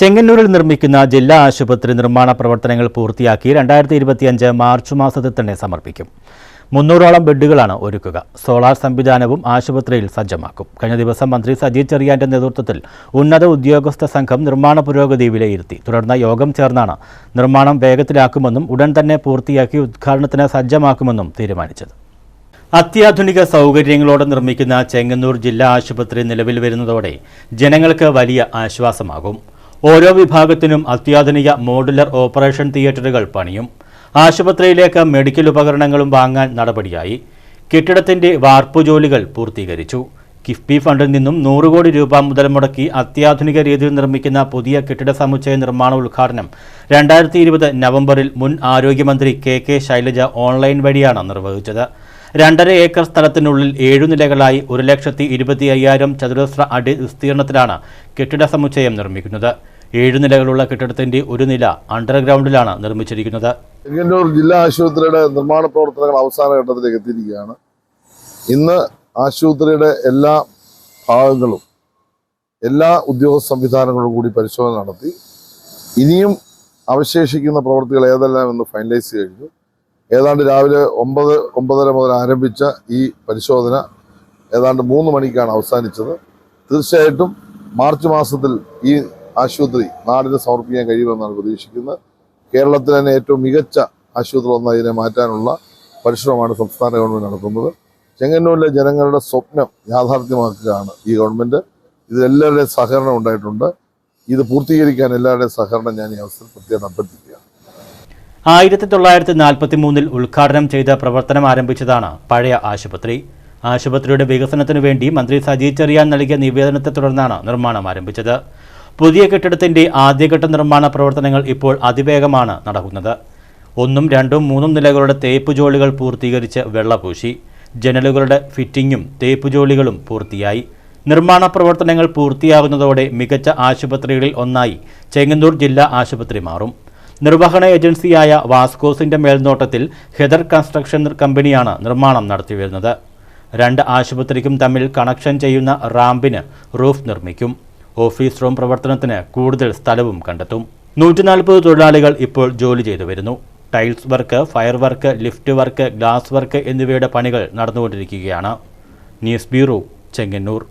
ചെങ്ങന്നൂരിൽ നിർമ്മിക്കുന്ന ജില്ലാ ആശുപത്രി നിർമ്മാണ പ്രവർത്തനങ്ങൾ പൂർത്തിയാക്കി രണ്ടായിരത്തി ഇരുപത്തിയഞ്ച് മാർച്ച് മാസത്തിൽ തന്നെ സമർപ്പിക്കും. മുന്നൂറോളം ബെഡുകളാണ് ഒരുക്കുക. സോളാർ സംവിധാനവും ആശുപത്രിയിൽ സജ്ജമാക്കും. കഴിഞ്ഞ ദിവസം മന്ത്രി സജി ചെറിയാന്റെ നേതൃത്വത്തിൽ ഉന്നത ഉദ്യോഗസ്ഥ സംഘം നിർമ്മാണ പുരോഗതി വിലയിരുത്തി. തുടർന്ന് യോഗം ചേർന്നാണ് നിർമ്മാണം വേഗത്തിലാക്കുമെന്നും ഉടൻ തന്നെ പൂർത്തിയാക്കി ഉദ്ഘാടനത്തിന് സജ്ജമാക്കുമെന്നും തീരുമാനിച്ചത്. അത്യാധുനിക സൗകര്യങ്ങളോടെ നിർമ്മിക്കുന്ന ചെങ്ങന്നൂർ ജില്ലാ ആശുപത്രി നിലവിൽ വരുന്നതോടെ ജനങ്ങൾക്ക് വലിയ ആശ്വാസമാകും. ഓരോ വിഭാഗത്തിനും അത്യാധുനിക മോഡുലർ ഓപ്പറേഷൻ തിയേറ്ററുകൾ പണിയും. ആശുപത്രിയിലേക്ക് മെഡിക്കൽ ഉപകരണങ്ങളും വാങ്ങാൻ നടപടിയായി. കെട്ടിടത്തിന്റെ വാർപ്പു ജോലികൾ പൂർത്തീകരിച്ചു. കിഫ്ബി ഫണ്ടിൽ നിന്നും നൂറ് കോടി രൂപ മുതൽ മുടക്കി അത്യാധുനിക രീതിയിൽ നിർമ്മിക്കുന്ന പുതിയ കെട്ടിട സമുച്ചയ നിർമ്മാണ ഉദ്ഘാടനം രണ്ടായിരത്തി ഇരുപത് നവംബറിൽ മുൻ ആരോഗ്യമന്ത്രി കെ കെ ശൈലജ ഓൺലൈൻ വഴിയാണ് നിർവഹിച്ചത്. രണ്ടര ഏക്കർ സ്ഥലത്തിനുള്ളിൽ ഏഴു നിലകളായി ഒരു ലക്ഷത്തി ഇരുപത്തി അയ്യായിരം ചതുരശ്ര അടി വിസ്തീർണത്തിലാണ് കെട്ടിട സമുച്ചയം നിർമ്മിക്കുന്നത്. ഏഴു നിലകളുള്ള കെട്ടിടത്തിന്റെ ഒരു നില അണ്ടർഗ്രൗണ്ടിലാണ് നിർമ്മിച്ചിരിക്കുന്നത്. ഇങ്ങനൂർ ജില്ലാ ആശുപത്രിയുടെ നിർമ്മാണ പ്രവർത്തനങ്ങൾ അവസാന ഘട്ടത്തിലേക്ക് എത്തിയിരിക്കുകയാണ്. ഇന്ന് ആശുപത്രിയുടെ എല്ലാ ഭാഗങ്ങളും എല്ലാ ഉദ്യോഗസ്ഥ സംവിധാനങ്ങളും കൂടി പരിശോധന നടത്തി. ഇനിയും അവശേഷിക്കുന്ന പ്രവൃത്തികൾ ഏതെല്ലാം എന്ന് ഫൈനലൈസ് കഴിഞ്ഞു ഏതാണ്ട് രാവിലെ ഒമ്പത് ഒമ്പതര മുതൽ ആരംഭിച്ച ഈ പരിശോധന ഏതാണ്ട് മൂന്ന് മണിക്കാണ് അവസാനിച്ചത്. തീർച്ചയായിട്ടും മാർച്ച് മാസത്തിൽ ഈ ആശുപത്രി നാടിന് സമർപ്പിക്കാൻ കഴിയുമെന്നാണ് പ്രതീക്ഷിക്കുന്നത്. കേരളത്തിലെ തന്നെ ഏറ്റവും മികച്ച ആശുപത്രി ഒന്നായി ഇതിനെ മാറ്റാനുള്ള പരിശ്രമമാണ് സംസ്ഥാന ഗവൺമെന്റ് നടത്തുന്നത്. ചെങ്ങന്നൂരിലെ ജനങ്ങളുടെ സ്വപ്നം യാഥാർത്ഥ്യമാക്കുകയാണ് ഈ ഗവൺമെന്റ് ഇതിലെല്ലാവരുടെയും സഹകരണം ഉണ്ടായിട്ടുണ്ട്. ഇത് പൂർത്തീകരിക്കാൻ എല്ലാവരുടെയും സഹകരണം ഞാൻ ഈ അവസരം പ്രത്യേകം അഭ്യർത്ഥിക്കുകയാണ്. ആയിരത്തി തൊള്ളായിരത്തി നാൽപ്പത്തി മൂന്നിൽ ഉദ്ഘാടനം ചെയ്ത പ്രവർത്തനം ആരംഭിച്ചതാണ് പഴയ ആശുപത്രി. ആശുപത്രിയുടെ വികസനത്തിനു വേണ്ടി മന്ത്രി സജി ചെറിയാൻ നൽകിയ നിവേദനത്തെ തുടർന്നാണ് നിർമ്മാണം ആരംഭിച്ചത്. പുതിയ കെട്ടിടത്തിന്റെ ആദ്യഘട്ട നിർമ്മാണ പ്രവർത്തനങ്ങൾ ഇപ്പോൾ അതിവേഗമാണ് നടക്കുന്നത്. ഒന്നും രണ്ടും മൂന്നും നിലകളുടെ തേപ്പ് ജോലികൾ പൂർത്തീകരിച്ച് വെള്ളപൂശി. ജനലുകളുടെ ഫിറ്റിംഗും തേപ്പ് ജോലികളും പൂർത്തിയായി. നിർമ്മാണ പ്രവർത്തനങ്ങൾ പൂർത്തിയാകുന്നതോടെ മികച്ച ആശുപത്രികളിൽ ഒന്നായി ചെങ്ങന്നൂർ ജില്ലാ ആശുപത്രി മാറും. നിർവഹണ ഏജൻസിയായ വാസ്കോസിന്റെ മേൽനോട്ടത്തിൽ ഹെദർ കൺസ്ട്രക്ഷൻ കമ്പനിയാണ് നിർമ്മാണം നടത്തിവരുന്നത്. രണ്ട് ആശുപത്രിക്കും തമ്മിൽ കണക്ഷൻ ചെയ്യുന്ന റാമ്പിന് റൂഫ് നിർമ്മിക്കും. ഓഫീസ് റൂം പ്രവർത്തനത്തിന് കൂടുതൽ സ്ഥലവും കണ്ടെത്തും. നൂറ്റി നാൽപ്പത് തൊഴിലാളികൾ ഇപ്പോൾ ജോലി ചെയ്തു വരുന്നു. Tiles work fire work lift work glass work എന്നിവയുടെ പണികൾ നടന്നുകൊണ്ടിരിക്കുകയാണ്. News bureau Chengannur.